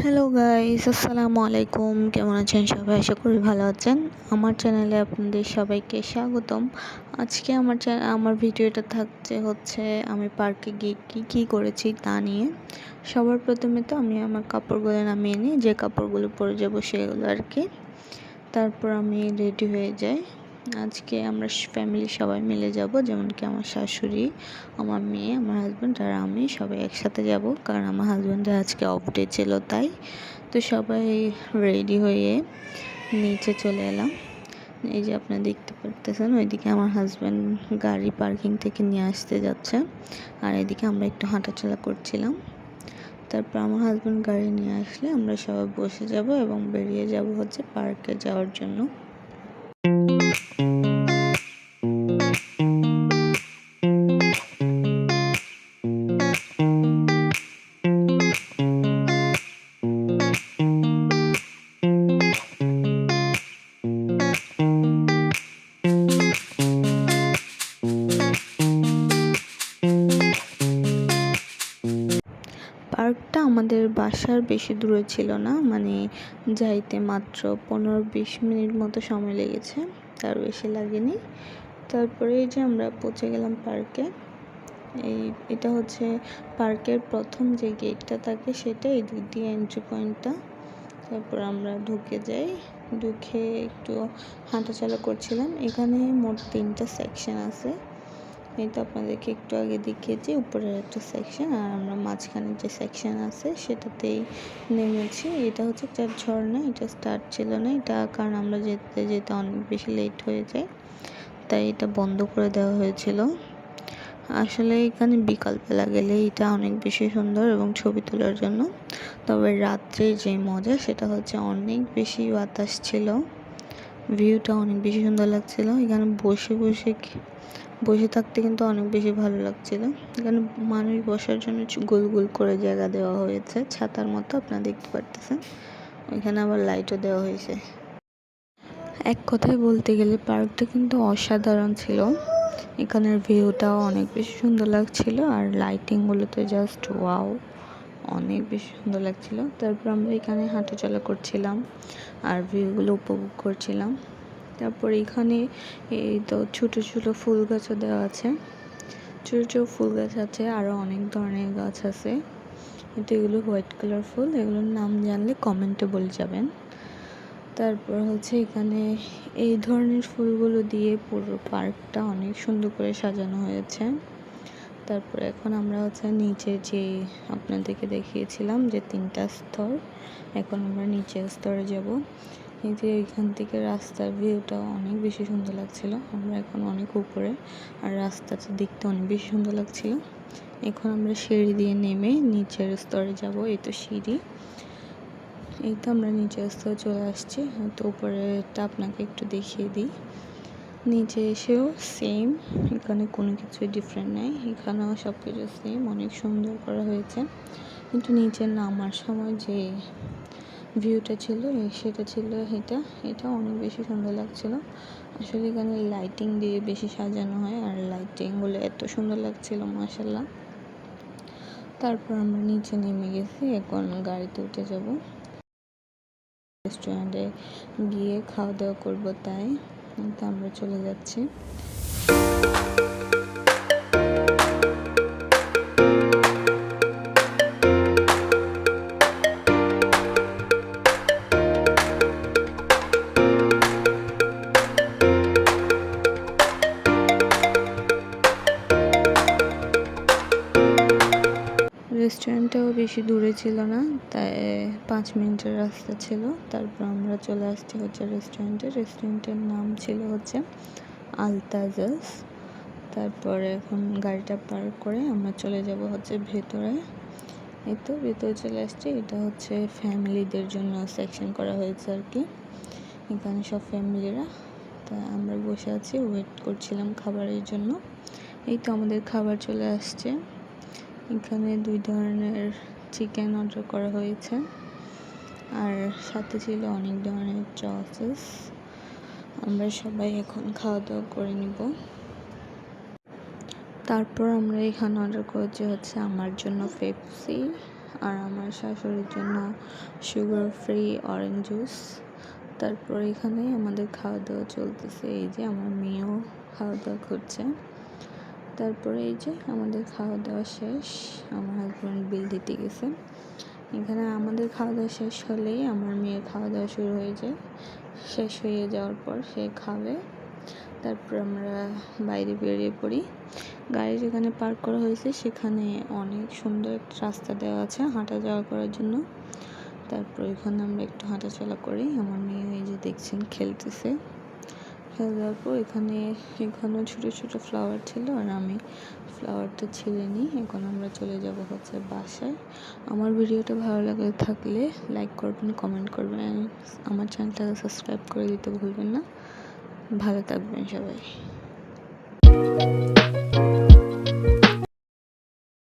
Hello guys আসসালামু আলাইকুম কেমন আছেন সবাই? আশা করি ভালো আছেন। আমার চ্যানেলে আপনাদের সবাইকে স্বাগতম। আজকে আমার আমার ভিডিওটা থাকছে হচ্ছে আমি পার্কে গিয়ে কী কী করেছি তা নিয়ে। সবার প্রথমে তো আমি আমার কাপড়গুলো নামিয়ে নিই। যে কাপড়গুলো পরে যাব সেগুলো আর কি। তারপর আমি রেডি হয়ে যাই। আজকে আমরা ফ্যামিলি সবাই মিলে যাব যেমন কি আমার শাশুড়ি, আমার মেয়ে, আমার হাজব্যান্ড আর আমি সবাই একসাথে যাব, কারণ আমার হাজব্যান্ডের আজকে অফ ডে ছিল তাই। তো সবাই রেডি হয়ে নিচে চলে এলাম। এই যে আপনারা দেখতে পারতেছেন, ওইদিকে আমার হাজব্যান্ড গাড়ি পার্কিং থেকে নিয়ে আসতে যাচ্ছে, আর এদিকে আমরা একটু হাঁটাচলা করছিলাম। তারপর আমার হাজব্যান্ড গাড়ি নিয়ে আসলে আমরা সবাই বসে যাব এবং বেরিয়ে যাব হচ্ছে পার্কে যাওয়ার জন্য। আমাদের বাসার বেশি দূরে ছিল না মানে যাইতে মাত্র পনেরো বিশ মিনিট মতো সময় লেগেছে, তার বেশি লাগেনি। তারপরে এই যে আমরা পৌঁছে গেলাম পার্কে, এই এটা হচ্ছে পার্কের প্রথম যে গেটটা থাকে সেটা, এই দিক দিয়ে এন্ট্রি পয়েন্টটা তারপর আমরা ঢুকে যাই, ঢুকে একটু হাঁটাচলা করছিলাম, এখানে মোট তিনটা সেকশন আছে। এই তো আপনাদেরকে একটু আগে দেখিয়েছি, উপরের একটা সেকশন আর আমরা মাঝখানে যে সেকশন আছে সেটাতেই নেমেছি। এটা হচ্ছে একটা ঝর্ণা, এটা স্টার্ট ছিল না, এটা কারণ আমরা যেতে যেতে অনেক বেশি লেট হয়ে যায়, তাই এটা বন্ধ করে দেওয়া হয়েছিল। আসলে এখানে বিকালবেলা গেলে এটা অনেক বেশি সুন্দর এবং ছবি তোলার জন্য। তবে রাত্রে যে মজা, সেটা হচ্ছে অনেক বেশি বাতাস ছিল। ভিউটা অনেক বেশি সুন্দর লাগছিল। এখানে বসে বসে বসে থাকতে কিন্তু অনেক বেশি ভালো লাগছিল। এখানে মানুষ বসার জন্য গোল গোল করে জায়গা দেওয়া হয়েছে। ছাতার মতো আপনারা দেখতে পারতেছেন। ওইখানে আবার লাইটও দেওয়া হয়েছে। এক কথায় বলতে গেলে পার্কটা কিন্তু অসাধারণ ছিল। এখানের ভিউটাও অনেক বেশি সুন্দর লাগছিল। আর লাইটিংগুলো তো জাস্ট ওয়াও অনেক বেশি সুন্দর লাগছিল। তারপর আমরা এখানে হাঁটাচলা করছিলাম আর ভিউগুলো উপভোগ করছিলাম। তারপর এখানে এই তো ছোটো ছোটো ফুল গাছও দেওয়া আছে। ছোটো ছোটো ফুল গাছ আছে, আরও অনেক ধরনের গাছ আছে। কিন্তু এগুলো হোয়াইট কালার ফুল, এগুলোর নাম জানলে কমেন্টে বলে যাবেন। তারপর হচ্ছে এখানে এই ধরনের ফুলগুলো দিয়ে পুরো পার্কটা অনেক সুন্দর করে সাজানো হয়েছে। তারপর এখন আমরা হচ্ছে নিচে যে আপনাদেরকে দেখিয়েছিলাম যে তিনটা স্তর, এখন আমরা নিচের স্তরে যাব। এই যে এখান থেকে রাস্তার ভিউটা অনেক বেশি সুন্দর লাগছিল, আমরা এখন অনেক উপরে, আর রাস্তাটা দেখতে অনেক বেশি সুন্দর লাগছিল। এখন আমরা সিঁড়ি দিয়ে নেমে নিচের স্তরে যাব, এই তো সিঁড়ি। এই তো আমরা নিচের স্তরে চলে আসছি, তো উপরেটা আপনাকে একটু দেখিয়ে দিই। নিচে এসেও সেম এখানে কোনো কিছুই ডিফারেন্ট নেই, এখানেও সব কিছু সেম অনেক সুন্দর করা হয়েছে। কিন্তু নিচে নামার সময় যে ভিউটা ছিল সেটা ছিল এটা এটা অনেক বেশি সুন্দর লাগছিল। আসলে এখানে লাইটিং দিয়ে বেশি সাজানো হয়, আর লাইটিংগুলো এত সুন্দর লাগছিল মাসাল্লাহ তারপর আমরা নিচে নেমে গেছি, এখন গাড়িতে উঠে যাব। রেস্টুরেন্টে গিয়ে খাওয়া দাওয়া করব তাই। আমরা চলে যাচ্ছি। রেস্টুরেন্টটাও বেশি দূরে ছিল না, তাই পাঁচ মিনিটের রাস্তা ছিল। তারপর আমরা চলে আসছি হচ্ছে রেস্টুরেন্টে রেস্টুরেন্টের নাম ছিল হচ্ছে আলতাজাস তারপরে এখন গাড়িটা পার্ক করে আমরা চলে যাব হচ্ছে ভেতরে। এই তো ভেতরে চলে আসছি। এটা হচ্ছে ফ্যামিলিদের জন্য সেকশন করা হয়েছে আর কি। এখানে সব ফ্যামিলিরা তা আমরা বসে আছি ওয়েট করছিলাম খাবারের জন্য। এই তো আমাদের খাবার চলে আসছে। এখানে দুই ধরনের চিকেন অর্ডার করা হয়েছে। আর সাথে ছিল অনেক ধরনের চসেস আমরা সবাই এখন খাওয়া দাওয়া করে নিব। তারপর আমরা এখানে অর্ডার করেছি হচ্ছে আমার জন্য পেপসি আর আমার শাশুড়ির জন্য সুগার ফ্রি অরেঞ্জ জুস তারপর এখানে আমাদের খাওয়া দাওয়া চলতেছে। এই যে আমার মেয়েও খাওয়া দাওয়া করছে। তারপরে এই যে আমাদের খাওয়া দাওয়া শেষ, আমার হাজব্যান্ড বিল দিতে গেছে। এখানে আমাদের খাওয়া দাওয়া শেষ হলেই আমার মেয়ের খাওয়া দাওয়া শুরু হয়ে যায়। শেষ হয়ে যাওয়ার পর সে খাবে। তারপর আমরা বাইরে বেরিয়ে পড়ি। গাড়ি যেখানে পার্ক করা হয়েছে, সেখানে অনেক সুন্দর একটা রাস্তা দেওয়া আছে হাঁটা যাওয়া করার জন্য। তারপর এখানে আমরা একটু হাঁটাচলা করি। আমার মেয়ে এই যে দেখছেন, খেলতেছে। যাওয়ার পর এখানে এখানেও ছোটো ছোটো ফ্লাওয়ার ছিল আর আমি ফ্লাওয়ারটা ছিঁড়ে নিই এখন আমরা চলে যাব হচ্ছে বাসায়। আমার ভিডিওটা ভালো লাগে থাকলে লাইক করবেন কমেন্ট করবেন আমার চ্যানেলটাকে সাবস্ক্রাইব করে দিতে ভুলবেন না। ভালো থাকবেন সবাই।